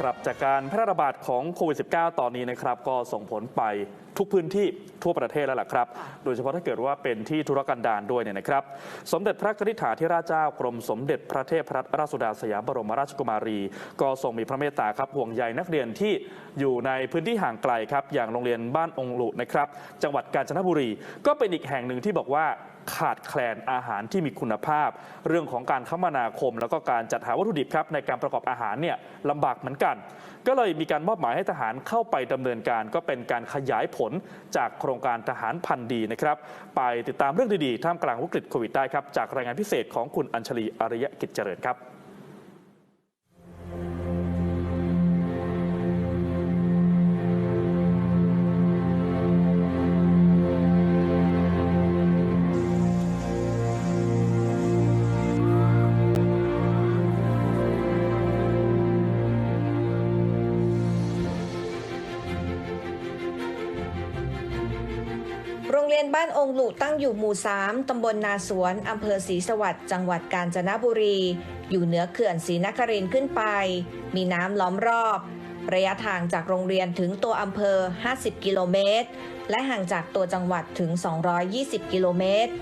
ครับจากการแพร่ระบาดของโควิด -19 ตอนนี้นะครับ ก็ส่งผลไป ทุกพื้นที่ทั่วประเทศแล้วล่ะครับ โดยเฉพาะถ้าเกิดว่าเป็นที่ธุรกันดารด้วยเนี่ยนะครับ สมเด็จพระกนิษฐาธิราชเจ้ากรมสมเด็จพระเทพรัตนราชสุดาสยามบรมราชกุมารี ก็ทรงมีพระเมตตาครับห่วงใยนักเรียนที่อยู่ในพื้นที่ห่างไกลครับ อย่างโรงเรียนบ้านองค์หลุนะครับ จังหวัดกาญจนบุรี ก็เป็นอีกแห่งหนึ่งที่บอกว่าขาดแคลนอาหารที่มีคุณภาพ เรื่องของการคมนาคม แล้วก็การจัดหาวัตถุดิบครับในการประกอบอาหารเนี่ยลำบากเหมือนกัน ก็เลยมีการมอบหมายให้ทหารเข้าไปดำเนินการ ก็เป็นการขยายผลจากโครงการทหารพันธ์ดีนะครับ ไปติดตามเรื่องดีๆ ท่ามกลางวิกฤตโควิดได้ครับ จากรายงานพิเศษของคุณอัญชลีอริยกิจเจริญครับ งเรียนบ้านองค์หลุตั้งอยู่หมู่ 3 ตำบลนาสวน อำเภอศรีสวัสดิ์ จังหวัดกาญจนบุรี อยู่เหนือเขื่อนศรีนครินทร์ขึ้นไป มีน้ำล้อมรอบ ระยะทางจากโรงเรียนถึงตัวอำเภอ 50 กิโลเมตร และห่างจากตัวจังหวัดถึง 220 กิโลเมตร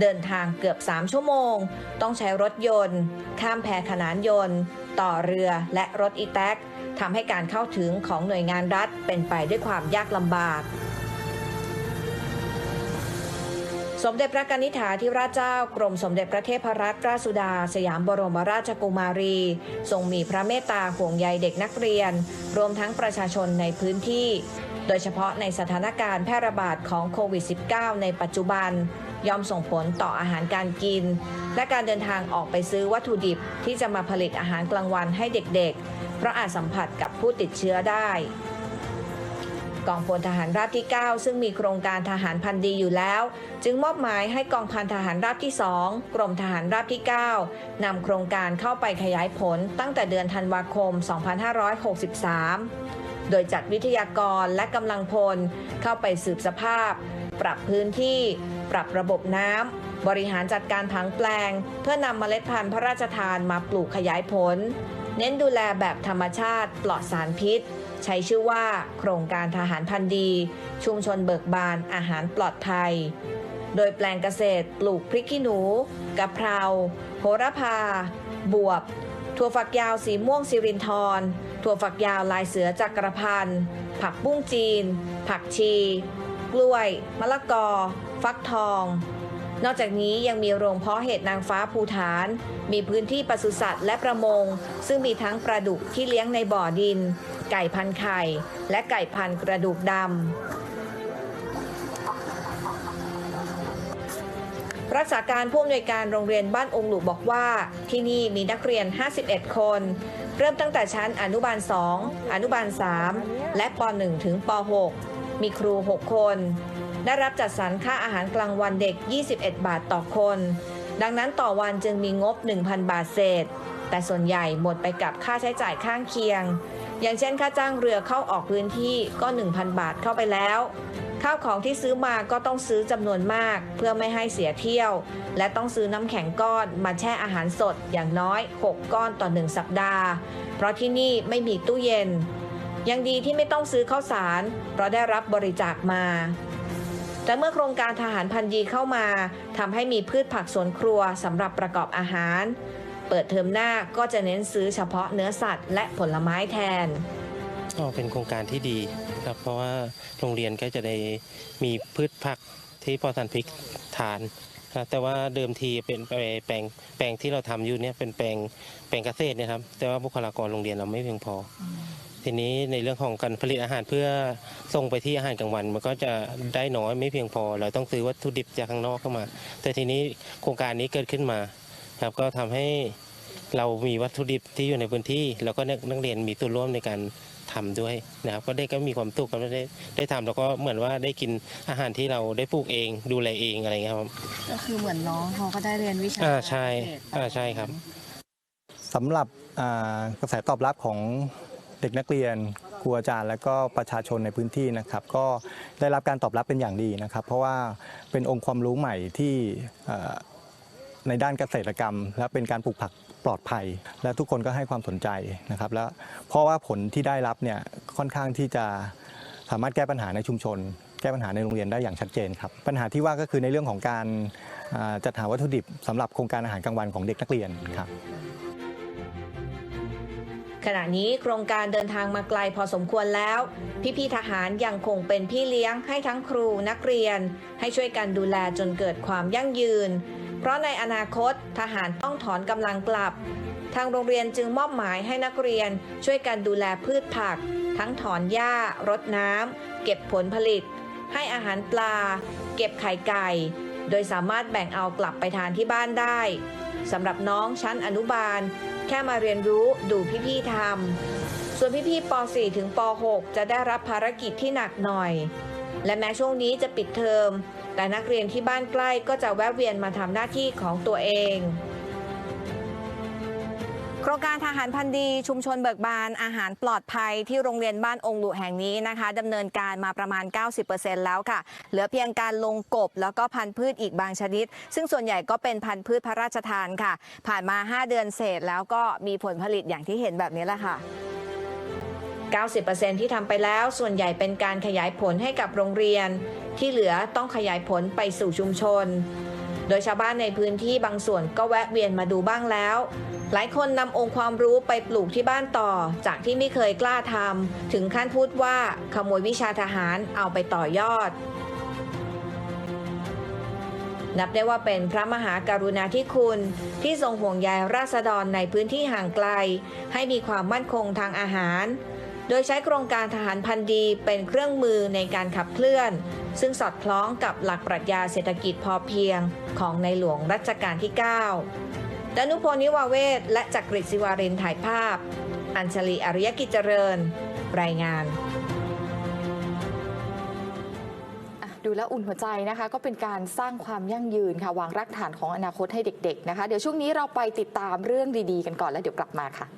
เดินทางเกือบ 3 ชั่วโมง ต้องใช้รถยนต์ ข้ามแพขนานยนต์ ต่อเรือและรถอีแท็กทำให้การเข้าถึงของหน่วยงานรัฐเป็นไปด้วยความยากลำบาก สมเด็จพระกนิษฐาธิราชเจ้ากรมสมเด็จพระเทพรัตนราชสุดา สยามบรมราชกุมารี ทรงมีพระเมตตาห่วงใยเด็กนักเรียน รวมทั้งประชาชนในพื้นที่ โดยเฉพาะในสถานการณ์แพร่ระบาดของโควิด -19 ในปัจจุบัน ย่อมส่งผลต่ออาหารการกิน และการเดินทางออกไปซื้อวัตถุดิบที่จะมาผลิตอาหารกลางวันให้เด็กๆ เพราะอาจสัมผัสกับผู้ติดเชื้อได้ กองพลทหารราบที่ 9 ซึ่งมีโครงการทหารพันธุ์ดีอยู่แล้ว จึงมอบหมายให้กองพันทหารราบที่ 2 กรมทหารราบที่ 9นำโครงการเข้าไปขยายผลตั้งแต่เดือนธันวาคม 2563 โดยจัดวิทยากรและกำลังพลเข้าไปสืบสภาพ ปรับพื้นที่ ปรับระบบน้ำบริหารจัดการผังแปลง เพื่อนำเมล็ดพันธุ์พระราชทานมาปลูกขยายผล เน้นดูแลแบบธรรมชาติปลอดสารพิษ ใช้ชื่อว่า โครงการทหารพันธุ์ดี ชุมชนเบิกบานอาหารปลอดภัย โดยแปลงเกษตรปลูกพริกขี้หนูกะเพราโหระพา บวบ ถั่วฝักยาวสีม่วงสิรินทรถั่วฝักยาวลายเสือจักรพันธ์ผักบุ้งจีน ผักชี กล้วย มะละกอ ฟักทอง นอกจากนี้ยังมีโรงเพาะเห็ดนางฟ้าภูฐาน มีพื้นที่ปศุสัตว์และประมง ซึ่งมีทั้งปลาดุกที่เลี้ยงในบ่อดิน ไก่พันไข่ และไก่พันกระดูกดำ รักษาการผู้อำนวยการโรงเรียนบ้านองหลุบอกว่า ที่นี่มีนักเรียน 51 คน เริ่มตั้งแต่ชั้นอนุบาล 2 อนุบาล 3 และป .1 ถึงป .6 มีครู 6 คน ได้รับจัดสรรค่าอาหารกลางวันเด็ก 21 บาทต่อคน ดังนั้นต่อวันจึงมีงบ 1,000 บาทเศษ แต่ส่วนใหญ่หมดไปกับค่าใช้จ่ายข้างเคียง อย่างเช่นค่าจ้างเรือเข้าออกพื้นที่ก็ 1,000 บาทเข้าไปแล้วข้าวของที่ซื้อมาก็ต้องซื้อจำนวนมาก เพื่อไม่ให้เสียเที่ยว และต้องซื้อน้ำแข็งก้อนมาแช่อาหารสดอย่างน้อย 6 ก้อนต่อ 1 สัปดาห์ เพราะที่นี่ไม่มีตู้เย็น ยังดีที่ไม่ต้องซื้อข้าวสาร เพราะได้รับบริจาคมา แต่เมื่อโครงการทหารพันธุ์ดีเข้ามาทำให้มีพืชผักสวนครัวสำหรับประกอบอาหาร เปิดเทอมหน้าก็จะเน้นซื้อเฉพาะเนื้อสัตว์และผลไม้แทนก็เป็นโครงการที่ดีครับเพราะว่าโรงเรียนก็จะได้มีพืชผักที่พอทันพริกทานแต่ว่าเดิมทีเป็นแปลงแปลงที่เราทำอยู่เนี่ยเป็นแปลงแปลงเกษตรนะครับ แต่ว่าบุคลากรโรงเรียนเราไม่เพียงพอ ทีนี้ในเรื่องของการผลิตอาหารเพื่อส่งไปที่อาหารกลางวัน มันก็จะได้น้อยไม่เพียงพอ เราต้องซื้อวัตถุดิบจากข้างนอกเข้ามา แต่ทีนี้โครงการนี้เกิดขึ้นมาครับก็ทำให้เรามีวัตถุดิบที่อยู่ในพื้นที่ แล้วก็นักเรียนมีส่วนร่วมในการทำด้วยนะครับ ก็ได้ก็มีความสุขก็ได้ได้ทำแล้วก็เหมือนว่าได้กินอาหารที่เราได้ปลูกเองดูแลเองอะไรเงี้ยครับก็คือเหมือนน้องเขาก็ได้เรียนวิชาอ่าใช่เกษตรอ่าใช่ครับสำหรับอ่ากระแสตอบรับของ เด็กนักเรียนครูอาจารย์ และก็ประชาชนในพื้นที่นะครับ ก็ได้รับการตอบรับเป็นอย่างดีนะครับ เพราะว่าเป็นองค์ความรู้ใหม่ที่ในด้านเกษตรกรรม และเป็นการปลูกผักปลอดภัย และทุกคนก็ให้ความสนใจนะครับ แล้วเพราะว่าผลที่ได้รับเนี่ยค่อนข้างที่จะสามารถแก้ปัญหาในชุมชน แก้ปัญหาในโรงเรียนได้อย่างชัดเจนครับปัญหาที่ว่าก็คือในเรื่องของการจัดหาวัตถุดิบสำหรับโครงการอาหารกลางวันของเด็กนักเรียนครับ ขณะนี้โครงการเดินทางมาไกลพอสมควรแล้ว พี่ๆทหารยังคงเป็นพี่เลี้ยงให้ทั้งครูนักเรียน ให้ช่วยกันดูแลจนเกิดความยั่งยืน เพราะในอนาคตทหารต้องถอนกำลังกลับ ทางโรงเรียนจึงมอบหมายให้นักเรียนช่วยกันดูแลพืชผัก ทั้งถอนหญ้ารดน้ำเก็บผลผลิต ให้อาหารปลา เก็บไข่ไก่ โดยสามารถแบ่งเอากลับไปทานที่บ้านได้สำหรับน้องชั้นอนุบาล แค่มาเรียนรู้ดูพี่ๆทำส่วนพี่ๆป .4 ถึงป .6 จะได้รับภารกิจที่หนักหน่อย และแม้ช่วงนี้จะปิดเทอม แต่นักเรียนที่บ้านใกล้ก็จะแวะเวียนมาทำหน้าที่ของตัวเอง โครงการทหารพันธุ์ดีชุมชนเบิกบานอาหารปลอดภัยที่โรงเรียนบ้านองค์หลุแห่งนี้นะคะดำเนินการมาประมาณ 90%แล้วค่ะ เหลือเพียงการลงกบแล้วก็พันธุ์พืชอีกบางชนิด ซึ่งส่วนใหญ่ก็เป็นพันธุ์พืชพระราชทานค่ะ ผ่านมา 5 เดือนเศษแล้วก็มีผลผลิตอย่างที่เห็นแบบนี้แหละค่ะ 90%ที่ทำไปแล้วส่วนใหญ่เป็นการขยายผลให้กับโรงเรียน ที่เหลือต้องขยายผลไปสู่ชุมชน โดยชาวบ้านในพื้นที่บางส่วนก็แวะเวียนมาดูบ้างแล้ว หลายคนนำองค์ความรู้ไปปลูกที่บ้านต่อ จากที่ไม่เคยกล้าทำถึงขั้นพูดว่าขโมยวิชาทหารเอาไปต่อยอด นับได้ว่าเป็นพระมหากรุณาธิคุณ ที่ทรงห่วงใยราษฎรในพื้นที่ห่างไกล ให้มีความมั่นคงทางอาหาร โดยใช้โครงการทหารพันธ์ดีเป็นเครื่องมือในการขับเคลื่อน ซึ่งสอดคล้องกับหลักปรัชญาเศรษฐกิจพอเพียงของในหลวงรัชกาลที่ 9 ดนุพลนิวาเวศและจักริดศิวารินถ่ายภาพ อัญชลีอริยกิจเจริญ รายงานดูแลอุ่นหัวใจนะคะ ก็เป็นการสร้างความยั่งยืนค่ะวางรากฐานของอนาคตให้เด็กๆนะคะ เดี๋ยวช่วงนี้เราไปติดตามเรื่องดีๆ กันก่อนแล้วเดี๋ยวกลับมาค่ะ